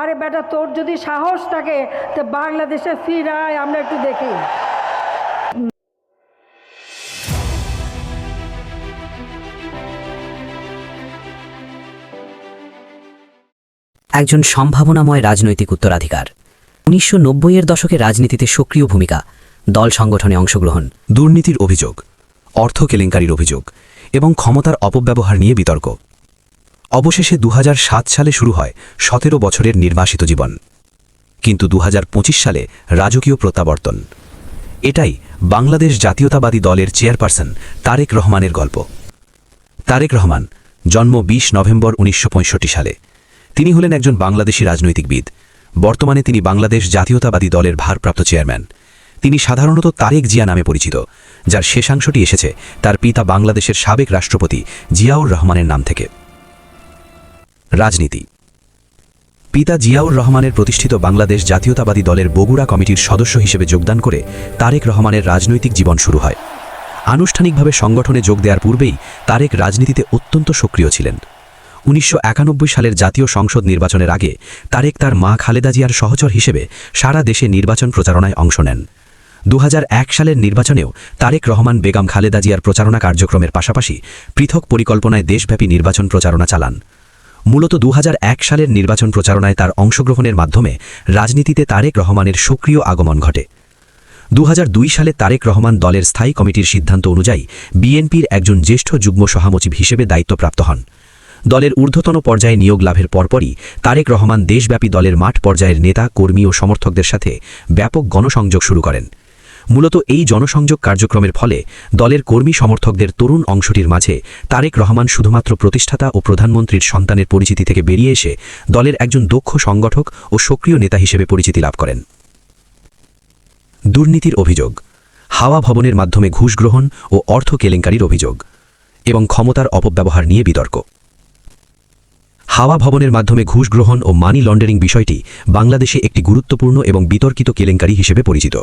আরে বেটা তোর যদি সাহস থাকে তো বাংলাদেশে ফিরায় আমরা একটু দেখি। একজন সম্ভাবনাময় রাজনৈতিক উত্তরাধিকার। উনিশশো নব্বইয়ের দশকে রাজনীতিতে সক্রিয় ভূমিকা দল সংগঠনে অংশগ্রহণ। দুর্নীতির অভিযোগ অর্থ কেলেঙ্কারির অভিযোগ এবং ক্ষমতার অপব্যবহার নিয়ে বিতর্ক। অবশেষে দু হাজার সাত সালে শুরু হয় সতেরো বছরের নির্বাসিত জীবন। কিন্তু দু হাজার পঁচিশ সালে রাজকীয় প্রত্যাবর্তন। এটাই বাংলাদেশ জাতীয়তাবাদী দলের চেয়ারপারসন তারেক রহমানের গল্প। তারেক রহমান জন্ম ২০ নভেম্বর উনিশশো পঁয়ষট্টি সালে। তিনি হলেন একজন বাংলাদেশি রাজনৈতিকবিদ। বর্তমানে তিনি বাংলাদেশ জাতীয়তাবাদী দলের ভারপ্রাপ্ত চেয়ারম্যান। তিনি সাধারণত তারেক জিয়া নামে পরিচিত, যার শেষাংশটি এসেছে তার পিতা বাংলাদেশের সাবেক রাষ্ট্রপতি জিয়াউর রহমানের নাম থেকে। রাজনীতি। পিতা জিয়াউর রহমানের প্রতিষ্ঠিত বাংলাদেশ জাতীয়তাবাদী দলের বগুড়া কমিটির সদস্য হিসেবে যোগদান করে তারেক রহমানের রাজনৈতিক জীবন শুরু হয়। আনুষ্ঠানিকভাবে সংগঠনে যোগ দেওয়ার পূর্বেই তারেক রাজনীতিতে অত্যন্ত সক্রিয় ছিলেন। উনিশশো একানব্বই সালের জাতীয় সংসদ নির্বাচনের আগে তারেক তার মা খালেদা জিয়ার সহচর হিসেবে সারা দেশে নির্বাচন প্রচারণায় অংশ নেন। দু হাজার এক সালের নির্বাচনেও তারেক রহমান বেগম খালেদা জিয়ার প্রচারণা কার্যক্রমের পাশাপাশি পৃথক পরিকল্পনায় দেশব্যাপী নির্বাচন প্রচারণা চালান। মূলত দুহাজার এক সালের নির্বাচন প্রচারণায় তার অংশগ্রহণের মাধ্যমে রাজনীতিতে তারেক রহমানের সক্রিয় আগমন ঘটে। দুহাজার দুই সালে তারেক রহমান দলের স্থায়ী কমিটির সিদ্ধান্ত অনুযায়ী বিএনপির একজন জ্যেষ্ঠ যুগ্ম সহামচিব হিসেবে দায়িত্বপ্রাপ্ত হন। দলের ঊর্ধ্বতন পর্যায়ে নিয়োগ লাভের পরপরই তারেক রহমান দেশব্যাপী দলের মাঠ পর্যায়ের নেতা, কর্মী ও সমর্থকদের সাথে ব্যাপক গণসংযোগ শুরু করেন। মূলত এই জনসংযোগ কার্যক্রমের ফলে দলের কর্মী সমর্থকদের তরুণ অংশটির মাঝে তারেক রহমান শুধুমাত্র প্রতিষ্ঠাতা ও প্রধানমন্ত্রীর সন্তানের পরিচিতি থেকে বেরিয়ে এসে দলের একজন দক্ষ সংগঠক ও সক্রিয় নেতা হিসেবে পরিচিতি লাভ করেন। দুর্নীতির অভিযোগ, হাওয়া ভবনের মাধ্যমে ঘুষ গ্রহণ ও অর্থ কেলেঙ্কারির অভিযোগ এবং ক্ষমতার অপব্যবহার নিয়ে বিতর্ক। হাওয়া ভবনের মাধ্যমে ঘুষ গ্রহণ ও মানি লন্ডারিং বিষয়টি বাংলাদেশে একটি গুরুত্বপূর্ণ এবং বিতর্কিত কেলেঙ্কারি হিসেবে পরিচিত।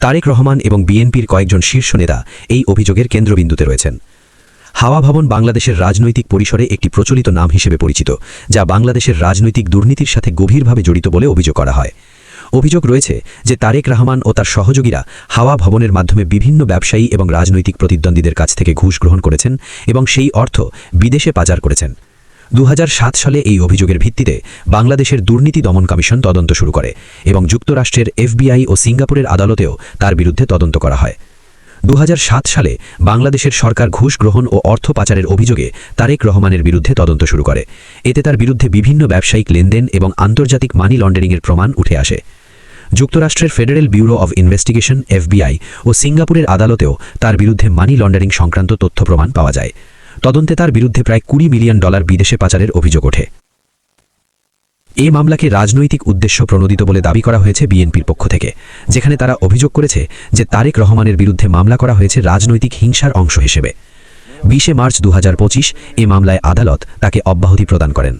তারেক রহমান এবং বিএনপির কয়েকজন শীর্ষ নেতা এই অভিযোগের কেন্দ্রবিন্দুতে রয়েছেন। হাওয়া ভবন বাংলাদেশের রাজনৈতিক পরিসরে একটি প্রচলিত নাম হিসেবে পরিচিত, যা বাংলাদেশের রাজনৈতিক দুর্নীতির সাথে গভীরভাবে জড়িত বলে অভিযোগ করা হয়। অভিযোগ রয়েছে যে তারেক রহমান ও তার সহযোগীরা হাওয়া ভবনের মাধ্যমে বিভিন্ন ব্যবসায়ী এবং রাজনৈতিক প্রতিদ্বন্দ্বীদের কাছ থেকে ঘুষ গ্রহণ করেছেন এবং সেই অর্থ বিদেশে পাচার করেছেন। দু হাজার সাত সালে এই অভিযোগের ভিত্তিতে বাংলাদেশের দুর্নীতি দমন কমিশন তদন্ত শুরু করে এবং যুক্তরাষ্ট্রের এফবিআই ও সিঙ্গাপুরের আদালতেও তার বিরুদ্ধে তদন্ত করা হয়। দু হাজার সাত সালে বাংলাদেশের সরকার ঘুষ গ্রহণ ও অর্থ পাচারের অভিযোগে তারেক রহমানের বিরুদ্ধে তদন্ত শুরু করে। এতে তার বিরুদ্ধে বিভিন্ন ব্যবসায়িক লেনদেন এবং আন্তর্জাতিক মানি লন্ডারিংয়ের প্রমাণ উঠে আসে। যুক্তরাষ্ট্রের federal bureau of investigation, FBI ও সিঙ্গাপুরের আদালতেও তার বিরুদ্ধে মানি লন্ডারিং সংক্রান্ত তথ্য প্রমাণ পাওয়া যায়। তদন্তে তার বিরুদ্ধে প্রায় কুড়ি মিলিয়ন ডলার বিদেশে পাচারের অভিযোগ ওঠে। এ মামলাকে রাজনৈতিক উদ্দেশ্য প্রণোদিত বলে দাবি করা হয়েছে বিএনপির পক্ষ থেকে, যেখানে তারা অভিযোগ করেছে যে তারেক রহমানের বিরুদ্ধে মামলা করা হয়েছে রাজনৈতিক হিংসার অংশ হিসেবে। বিশে মার্চ দু হাজার পঁচিশ এ মামলায় আদালত তাকে অব্যাহতি প্রদান করেন।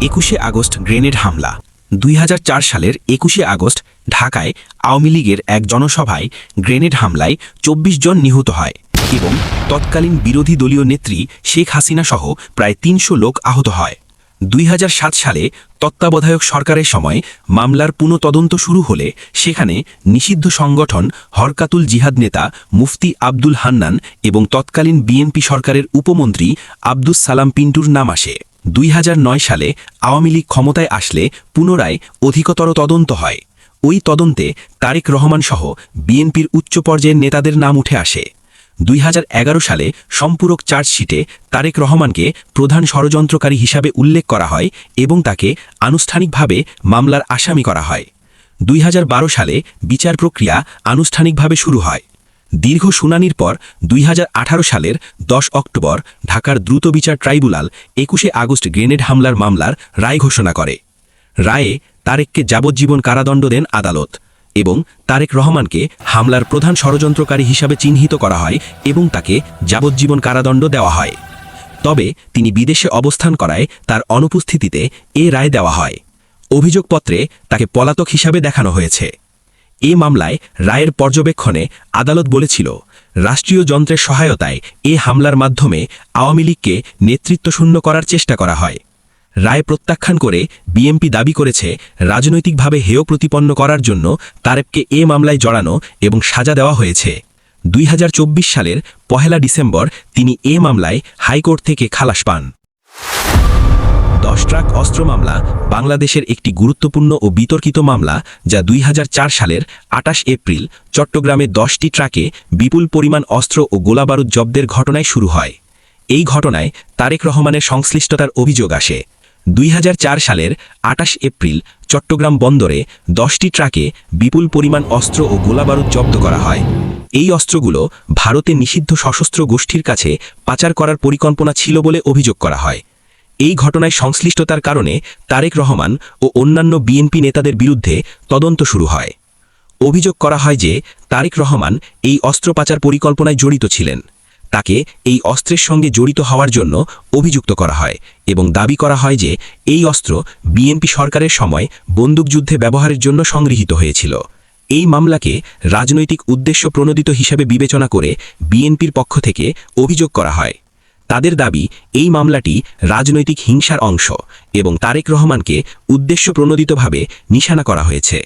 একুশে আগস্ট গ্রেনেড হামলা। দুই হাজার চার সালের একুশে আগস্ট ঢাকায় আওয়ামী লীগের এক জনসভায় গ্রেনেড হামলায় ২৪ জন নিহত হয়। এবং তৎকালীন বিরোধী দলীয় নেত্রী শেখ হাসিনা সহ প্রায় তিনশো লোক আহত হয়। দুই হাজার সাত সালে তত্ত্বাবধায়ক সরকারের সময় মামলার পুনঃতদন্ত শুরু হলে সেখানে নিষিদ্ধ সংগঠন হরকাতুল জিহাদ নেতা মুফতি আব্দুল হান্নান এবং তৎকালীন বিএনপি সরকারের উপমন্ত্রী আব্দুস সালাম পিন্টুর নাম আসে। দুই হাজার নয় সালে আওয়ামী লীগ ক্ষমতায় আসলে পুনরায় অধিকতর তদন্ত হয়। ওই তদন্তে তারেক রহমান সহ বিএনপির উচ্চ পর্যায়ের নেতাদের নাম উঠে আসে। দুই হাজার এগারো সালে সম্পূরক চার্জশিটে তারেক রহমানকে প্রধান ষড়যন্ত্রকারী হিসাবে উল্লেখ করা হয় এবং তাকে আনুষ্ঠানিকভাবে মামলার আসামি করা হয়। দুই হাজার বারো সালে বিচার প্রক্রিয়া আনুষ্ঠানিকভাবে শুরু হয়। দীর্ঘ শুনানির পর দুই হাজার আঠারো সালের দশ অক্টোবর ঢাকার দ্রুত বিচার ট্রাইব্যুনাল একুশে আগস্ট গ্রেনেড হামলার মামলার রায় ঘোষণা করে। রায়ে তারেককে যাবজ্জীবন কারাদণ্ড দেন আদালত। এবং তারেক রহমানকে হামলার প্রধান ষড়যন্ত্রকারী হিসাবে চিহ্নিত করা হয় এবং তাকে যাবজ্জীবন কারাদণ্ড দেওয়া হয়। তবে তিনি বিদেশে অবস্থান করায় তার অনুপস্থিতিতে এ রায় দেওয়া হয়। অভিযোগপত্রে তাকে পলাতক হিসাবে দেখানো হয়েছে। এ মামলায় রায়ের পর্যবেক্ষণে আদালত বলেছিল, রাষ্ট্রীয় যন্ত্রের সহায়তায় এ হামলার মাধ্যমে আওয়ামী লীগকে নেতৃত্বশূন্য করার চেষ্টা করা হয়। রায় প্রত্যাখ্যান করে বিএমপি দাবি করেছে, রাজনৈতিকভাবে হেয় প্রতিপন্ন করার জন্য তারেককে এ মামলায় জড়ানো এবং সাজা দেওয়া হয়েছে। দুই হাজার চব্বিশ সালের পহেলা ডিসেম্বর তিনি এ মামলায় হাইকোর্ট থেকে খালাস পান। দশ ট্রাক অস্ত্র মামলা বাংলাদেশের একটি গুরুত্বপূর্ণ ও বিতর্কিত মামলা যা দুই হাজার চার সালের আটাশ এপ্রিল চট্টগ্রামে দশটি ট্রাকে বিপুল পরিমাণ অস্ত্র ও গোলাবারুদ জব্দের ঘটনায় শুরু হয়। এই ঘটনায় তারেক রহমানের সংশ্লিষ্টতার অভিযোগ আসে। দুই হাজার চার সালের আটাশ এপ্রিল চট্টগ্রাম বন্দরে দশটি ট্রাকে বিপুল পরিমাণ অস্ত্র ও গোলাবারুদ জব্দ করা হয়। এই অস্ত্রগুলো ভারতে নিষিদ্ধ সশস্ত্র গোষ্ঠীর কাছে পাচার করার পরিকল্পনা ছিল বলে অভিযোগ করা হয়। এই ঘটনায় সংশ্লিষ্টতার কারণে তারেক রহমান ও অন্যান্য বিএনপি নেতাদের বিরুদ্ধে তদন্ত শুরু হয়। অভিযোগ করা হয় যে তারেক রহমান এই অস্ত্র পাচার পরিকল্পনায় জড়িত ছিলেন। তাকে এই অস্ত্রের সঙ্গে জড়িত হওয়ার জন্য অভিযুক্ত করা হয় এবং দাবি করা হয় যে এই অস্ত্র বিএনপি সরকারের সময় বন্দুকযুদ্ধে ব্যবহারের জন্য সংগৃহীত হয়েছিল। এই মামলাকে রাজনৈতিক উদ্দেশ্য প্রণোদিত হিসেবে বিবেচনা করে বিএনপির পক্ষ থেকে অভিযোগ করা হয়। তাদের দাবি, এই মামলাটি রাজনৈতিক হিংসার অংশ এবং তারেক রহমানকে উদ্দেশ্য প্রণোদিতভাবে নিশানা করা হয়েছে।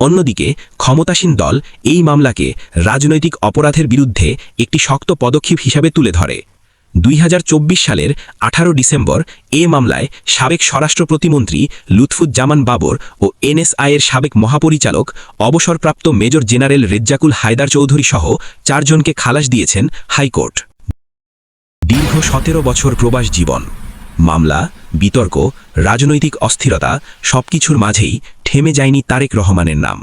অন্যদিকে, ক্ষমতাসীন দল এই মামলাকে রাজনৈতিক অপরাধের বিরুদ্ধে একটি শক্ত পদক্ষেপ হিসাবে তুলে ধরে। দুই হাজার চব্বিশ সালের আঠারো ডিসেম্বর এ মামলায় সাবেক স্বরাষ্ট্র প্রতিমন্ত্রী লুৎফুজ্জামান বাবর ও এনএসআইয়ের সাবেক মহাপরিচালক, অবসরপ্রাপ্ত মেজর জেনারেল রেজ্জাকুল হায়দার চৌধুরী সহ চারজনকে খালাস দিয়েছেন হাইকোর্ট। দীর্ঘ সতেরো বছর প্রবাস জীবন, মামলা, বিতর্ক, রাজনৈতিক অস্থিরতা সবকিছুর মাঝেই থেমে যায়নি তারেক রহমানের নাম।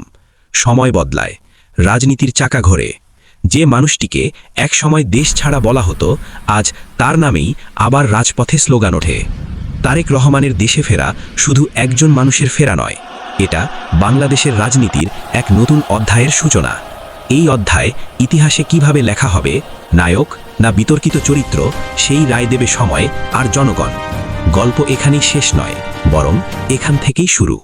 সময় বদলায়, রাজনীতির চাকা ঘোরে যে মানুষটিকে একসময় দেশ ছাড়া বলা হতো, আজ তার নামেই আবার রাজপথে স্লোগান ওঠে। তারেক রহমানের দেশে ফেরা শুধু একজন মানুষের ফেরা নয়, এটা বাংলাদেশের রাজনীতির এক নতুন অধ্যায়ের সূচনা। এই অধ্যায় ইতিহাসে কীভাবে লেখা হবে, নায়ক না বিতর্কিত চরিত্র, সেই রায় দেবে সময় আর জনগণ। গল্প এখানেই শেষ নয়, বরং এখান থেকেই শুরু।